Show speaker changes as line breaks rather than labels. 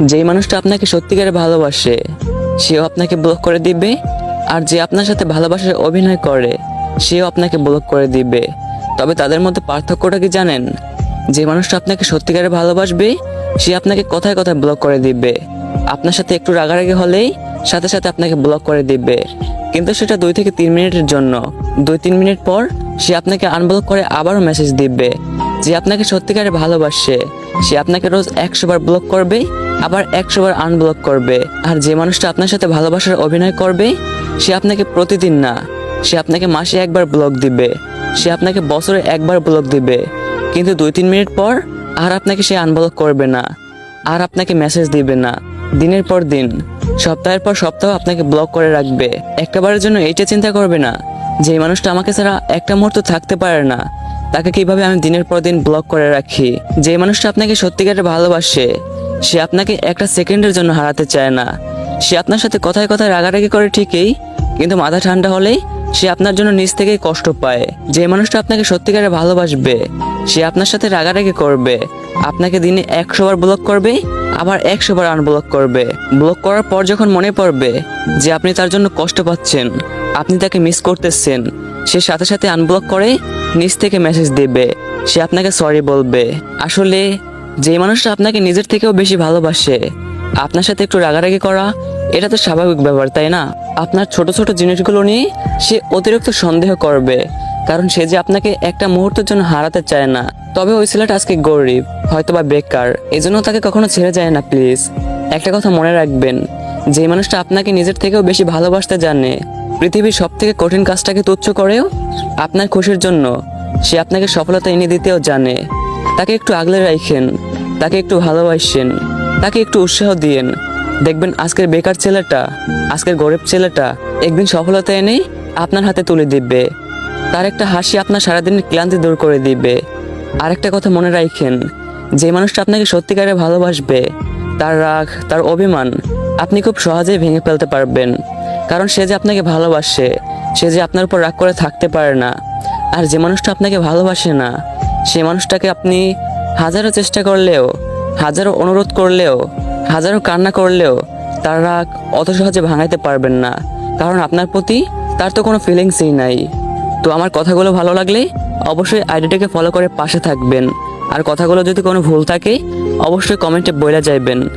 যেই মানুষটা আপনাকে সত্যিকারে ভালোবাসে, সেও আপনাকে ব্লক করে দিবে, আর যে আপনার সাথে ভালোবাসার অভিনয় করে, সেও আপনাকে ব্লক করে দিবে। তবে তাদের মধ্যে পার্থক্যটা কি জানেন? যে মানুষটা আপনাকে সত্যিকারে ভালোবাসবে, সে আপনাকে কথায় কথায় ব্লক করে দিবে। আপনার সাথে একটু রাগারাগি হলেই সাথে সাথে আপনাকে ব্লক করে দিবে। কিন্তু সেটা দুই থেকে তিন মিনিটের জন্য। দুই তিন মিনিট পর সে আপনাকে আনব্লক করে আবারও মেসেজ দিবে। যে আপনাকে সত্যিকারে ভালোবাসে, সে আপনাকে রোজ একশো বার ব্লক করবে আবার একশো বার আনব্লক করবে। আর যে মানুষটা আপনার সাথে ভালোবাসার অভিনয় করবে, সে আপনাকে প্রতিদিন না, সে আপনাকে মাসে একবার ব্লক দিবে, সে আপনাকে বছরে একবার ব্লক দিবে। কিন্তু দুই তিন মিনিট পর আর আপনাকে সে আনব্লক করবে না, আর আপনাকে মেসেজ দিবে না। দিনের পর দিন, সপ্তাহের পর সপ্তাহ আপনাকে ব্লক করে রাখবে। একটাবারের জন্য এইটা চিন্তা করবে না, যে মানুষটা আমাকে ছাড়া একটা মুহূর্ত থাকতে পারে না, তাকে কীভাবে আমি দিনের পর দিন ব্লক করে রাখি? যে মানুষটা আপনাকে সত্যিকারে ভালোবাসে সে আপনাকে একটা সেকেন্ডের জন্য হারাতে চায় না। সে আপনার সাথে কথায় কথায় রাগারাগি করে ঠিকই, কিন্তু মাথা ঠান্ডা হলেই সে আপনার জন্য নিজ থেকেই কষ্ট পায়। যে মানুষটা আপনাকে সত্যিকারে ভালোবাসবে, সে আপনার সাথে রাগারাগি করবে। আপনাকে দিনে একশো বার ব্লক করবে, আবার একশো বার আনব্লক করবে। ব্লক করার পর যখন মনে পড়বে যে আপনি তার জন্য কষ্ট পাচ্ছেন, আপনি তাকে মিস করতেছেন, সে সাথে সাথে আনব্লক করে নিজ থেকে মেসেজ দেবে। সে আপনাকে সরি বলবে। আসলে যে মানুষটা আপনাকে নিজের থেকেও বেশি ভালোবাসে, আপনার সাথে একটু রাগারাগি করা, এটা তো স্বাভাবিক ব্যাপার, তাই না? আপনার ছোট ছোট জিনিসগুলো নিয়ে সে অতিরিক্ত সন্দেহ করবে, কারণ সে যে আপনাকে একটা মুহূর্তের জন্য হারাতে চায় না। তবে ওই ছেলেটা আজকে গরিব হয়তো বা বেকার, এজন্য তাকে কখনো ছেড়ে যায় না, প্লিজ। একটা কথা মনে রাখবেন যে মানুষটা আপনাকে নিজের থেকেও বেশি ভালোবাসতে জানে, পৃথিবীর সব থেকে কঠিন কাজটাকে তুচ্ছ করেও আপনার খুশির জন্য সে আপনাকে সফলতা এনে দিতেও জানে। তাকে একটু আগলে রাখেন তাকে একটু ভালোবাসেন, তাকে একটু উৎসাহ দিয়েন। দেখবেন আজকের বেকার ছেলেটা, আজকের গরিব ছেলেটা একদিন সফলতা এনে আপনার হাতে তুলে দিবে। তার একটা হাসি আপনার সারাদিনের ক্লান্তি দূর করে দিবে। আর একটা কথা মনে রাখেন, যে মানুষটা আপনাকে সত্যিকারে ভালোবাসবে, তার রাগ, তার অভিমান আপনি খুব সহজেই ভেঙে ফেলতে পারবেন। কারণ সে যে আপনাকে ভালোবাসে, সে যে আপনার উপর রাগ করে থাকতে পারে না। আর যে মানুষটা আপনাকে ভালোবাসে না, সে মানুষটাকে আপনি হাজারো চেষ্টা করলেও, হাজারো অনুরোধ করলেও, হাজারো কান্না করলেও তার রাগ অত সহজে ভাঙাইতে পারবেন না। কারণ আপনার প্রতি তার তো কোনো ফিলিংসই নাই। তো আমার কথাগুলো ভালো লাগলে অবশ্যই আইডিটাকে ফলো করে পাশে থাকবেন। আর কথাগুলো যদি কোনো ভুল থাকে, অবশ্যই কমেন্টে বলে যাইবেন।